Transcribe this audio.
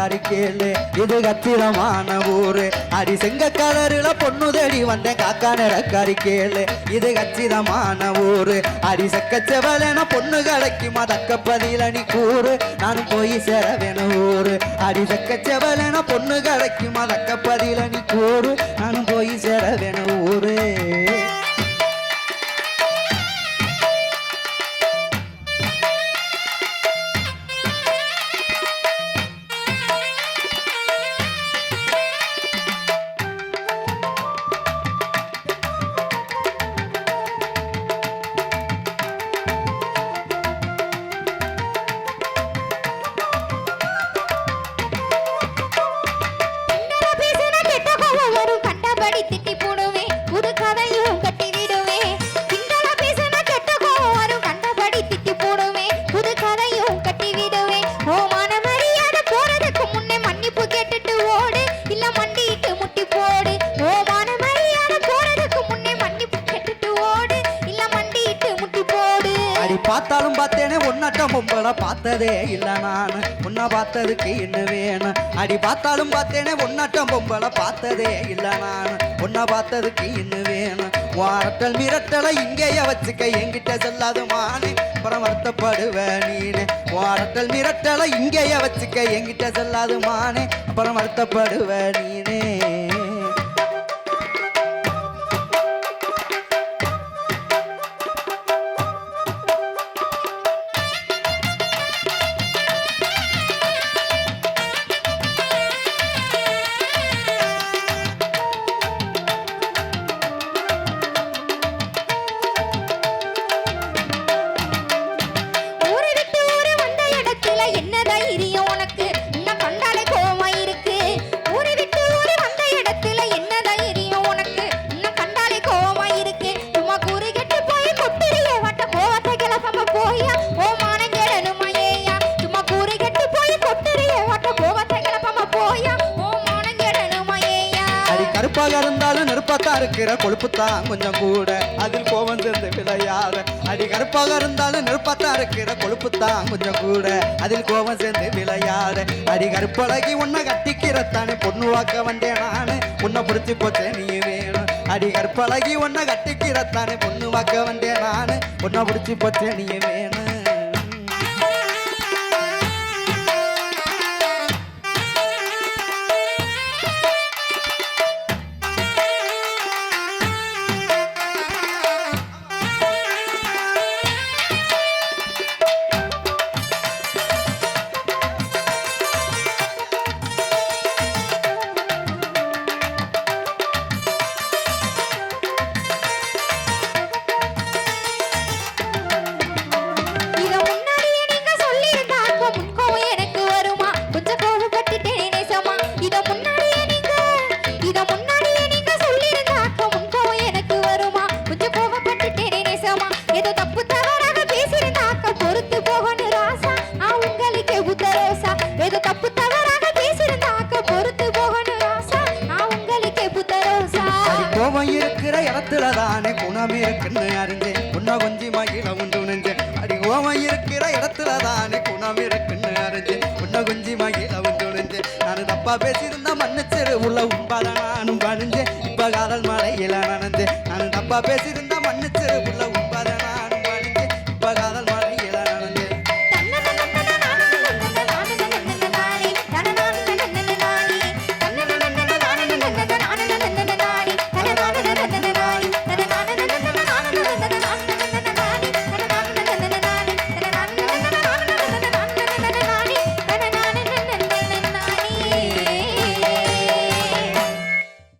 ரக்காரி கேளு. இது கத்திரமான ஊரு. அடி செங்க கலருல பொண்ணு தேடி வந்தேன். காக்கா நிறக்காரி கேளு. இது கச்சிதமான ஊரு. அடி செக்க செவலென பொண்ணு கிடைக்குமா தக்க பதில நீ கூறு. நான் போய் சேரவேன ஊரு. அடி செக்க செவலென பொண்ணு கிடைக்குமா தக்க பதில நீ கூறு. நான் போய் சேரவேன ஊரு. பார்த்தேனே ஒன்னாட்டம் பார்த்ததே இல்லை நான். உன்னை பார்த்ததுக்கு என்ன வேணும்? அடி பார்த்தாலும் பார்த்தேனே ஒன்னாட்டம் பொம்பளை பார்த்ததே இல்லை நான். உன்னை பார்த்ததுக்கு என்ன வேணும்? வாரட்டல் மிரட்டலை இங்கேயே வச்சுக்க என்கிட்ட சொல்லாது மானே அப்புறம் வருத்தப்படுவ நீனே வாரட்டல் மிரட்டலை இங்கேயே வச்சுக்க என்கிட்ட சொல்லாது மானே அப்புறம் வருத்தப்படுவ நீனே கருப்பாக்கா இருக்கிற கொழுப்புத்தான் கொஞ்சம் கூட. அதில் கோபம் சேர்ந்து விளையாட. அடி கருப்பாக இருந்தாலும் நெருப்பத்தா இருக்கிற கொழுப்புத்தான் கொஞ்சம் கூட. அதில் கோவம் சேர்ந்து விளையாட. அடி கருப்பழகி உன்னை கட்டிக்கிறத்தானே பொண்ணு வாக்க வந்தேன் நானு. உன்னை பிடிச்சி போச்சே நீ வேணும். அடி கருப்பழகி உன்னை கட்டிக்கிறத்தானே பொண்ணு வாக்க வந்தேன் நானு. உன்னை பிடிச்சி போச்சே நீ வேணும். தப்பா பேசியிருந்தா மன்னிச்சிரு. உள்ள உண்பாதான் நானும் பணிஞ்சேன் இப்ப காதல் மலையில நனஞ்சேன் நான் தப்பா பேசியிருந்தா மன்னிச்சிரு. உள்ள